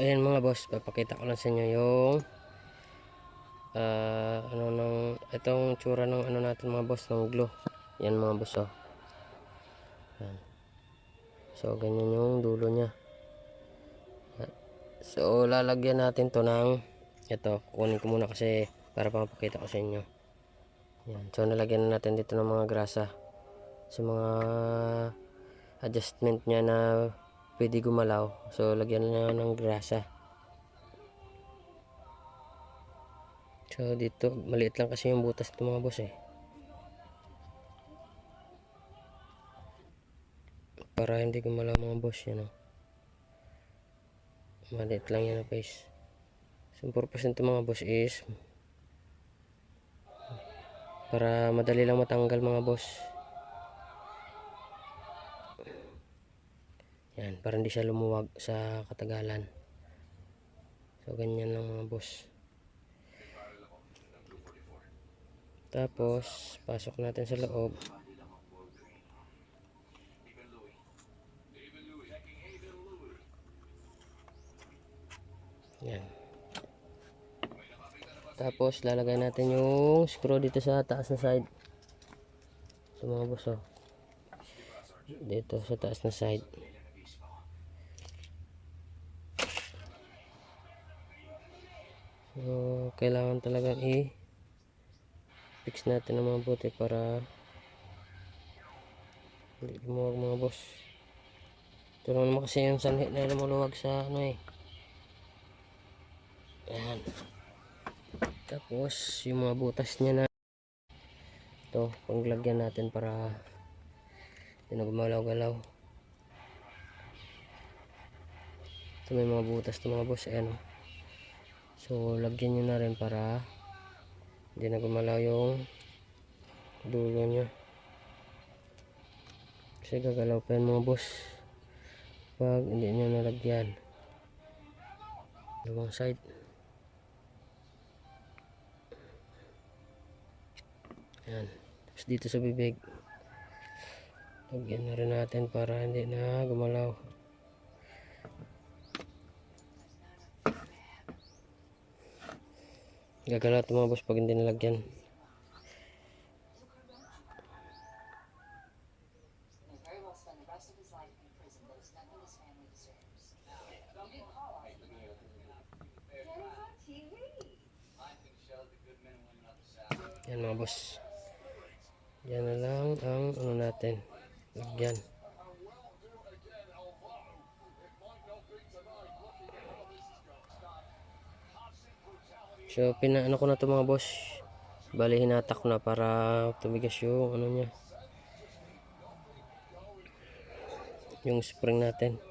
So ayan mga boss, papakita ko lang sa inyo yung ah, ano nang itong tsura ng ano natin mga boss ng glue. Yan mga boss oh. Yan. So ganyan yung dulo niya. So lalagyan natin to ng ito, kunin ko muna kasi para papakita ko sa inyo. Yan. So nalagyan na natin dito ng mga grasa. Sa mga adjustment niya na pwede gumalaw. So, lagyan na ng grasa. So, dito, maliit lang kasi yung butas ng mga boss eh. Para hindi gumalaw mga boss yan oh. Maliit lang yan na face. So, ang purpose nito mga boss is para madali lang matanggal mga boss. Yan, para hindi siya lumuwag sa katagalan. So, ganyan lang mga boss. Tapos, pasok natin sa loob. Yan. Tapos, lalagay natin yung screw dito sa taas na side. Ito mga boss, oh. Dito sa taas na side. So, kailangan talagang i fix natin ng mga buti para hindi lumuwag mga boss. Ito lang naman kasi yung sanhi na lumuluwag sa ano eh. Ayan. Tapos, yung mga butas niya na ito, panglagyan natin para hindi na gumalaw-galaw. Ito may mga butas ito mga boss. Ayan. oh. So, lagyan nyo na rin para hindi na gumalaw yung dulo nyo. Kasi gagalaw pa yan mga boss. Pag hindi nyo nalagyan. Dalawang side. Yan. Tapos dito sa bibig. Lagyan na rin natin para hindi na gumalaw. Gagalaw ito mga boss pag hindi nalagyan. Yan mga boss. Yan na lang ang ano natin. Lagyan. So, pinaano ko na to mga boss. Bali, hinatak ko na para tumigas yung ano niya. Yung spring natin.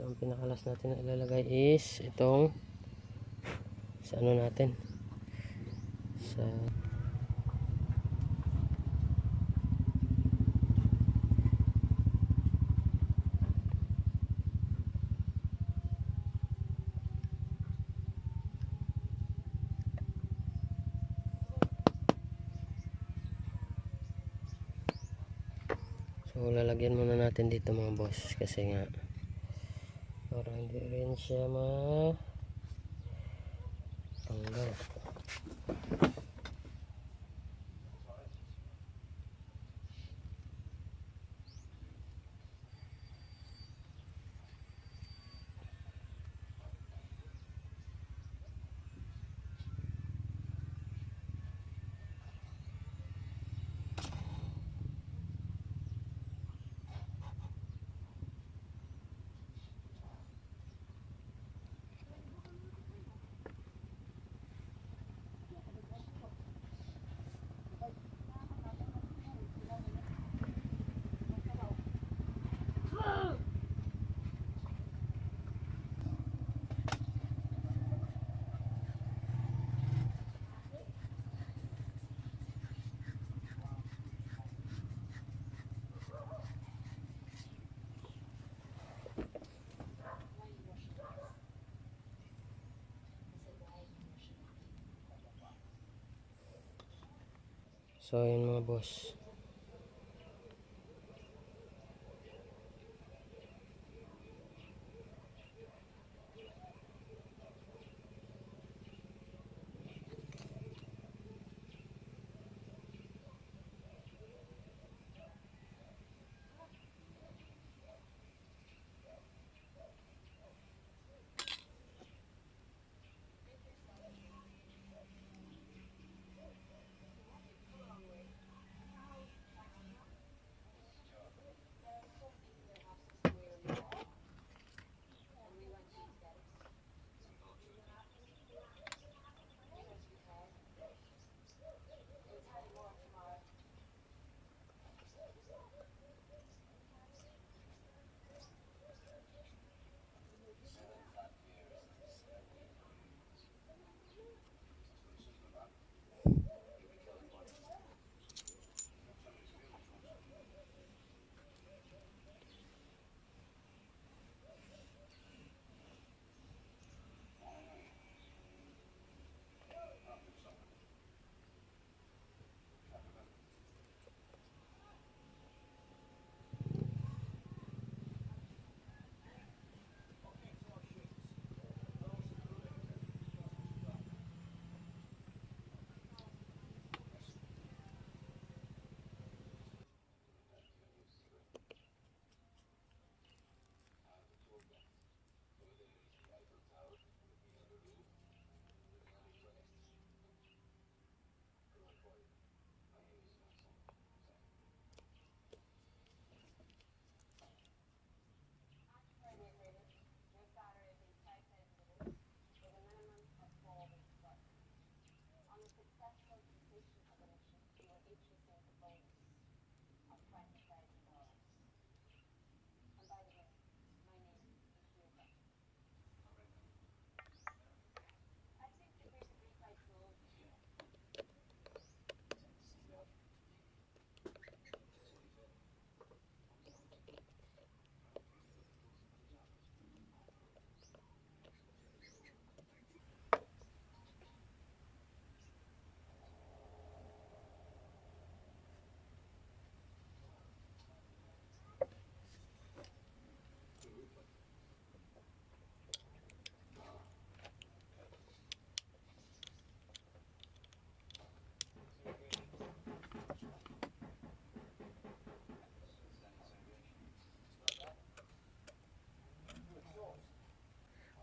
So, ang pinakalas natin na ilalagay is itong sa ano natin? Sa So lalagyan muna natin dito mga boss kasi nga para hindi rin siya So, yun mga boss.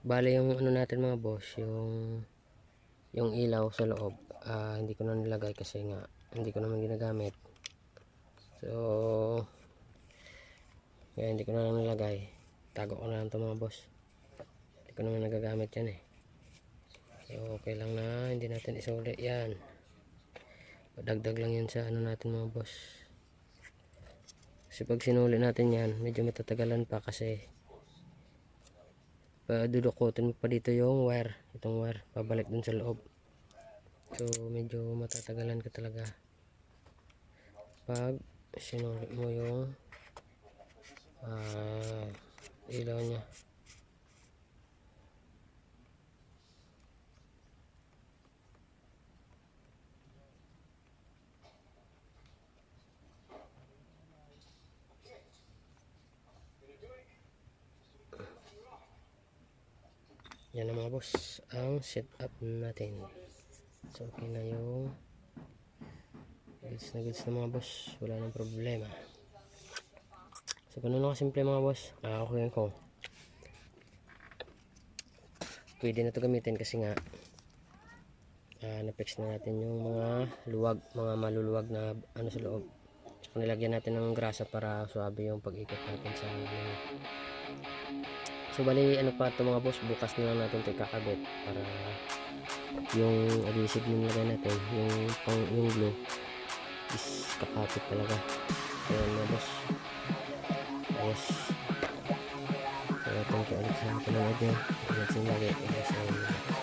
Bale yung ano natin mga boss, yung yung ilaw sa loob, ah, hindi ko na nilagay kasi nga hindi ko naman ginagamit. So kaya hindi ko na nilagay. Tago ko na lang to mga boss. Hindi ko naman nagagamit yan eh. So okay lang na hindi natin isuli yan. Padagdag lang yan sa ano natin mga boss. Kasi pag sinuli natin yan, medyo matatagalan pa kasi padudukutin mo pa dito yung wire. Itong wire pabalik dun sa loob. So medyo matatagalan ka talaga. Pag sinulit mo yung ah, ilaw nya yan na mga boss ang setup natin. So okay na yung goods na goods na mga boss. Wala nang problema. So ganun lang kasimple mga boss. Ah okay ko. Pwede na to gamitin kasi nga ah, na-fix na natin yung mga luwag mga maluluwag na ano sa loob. Tsaka nilagyan natin ng grasa para suabe yung pag-ikot natin sa ano. So bali ano pa ito mga boss, bukas na lang natin ito kakabit para yung adhesive na nilagay natin, yung pang yung glue is kakapit talaga. Ayan mga boss. Ayos. So thank you ulit sa panonood nyo. Ingat sa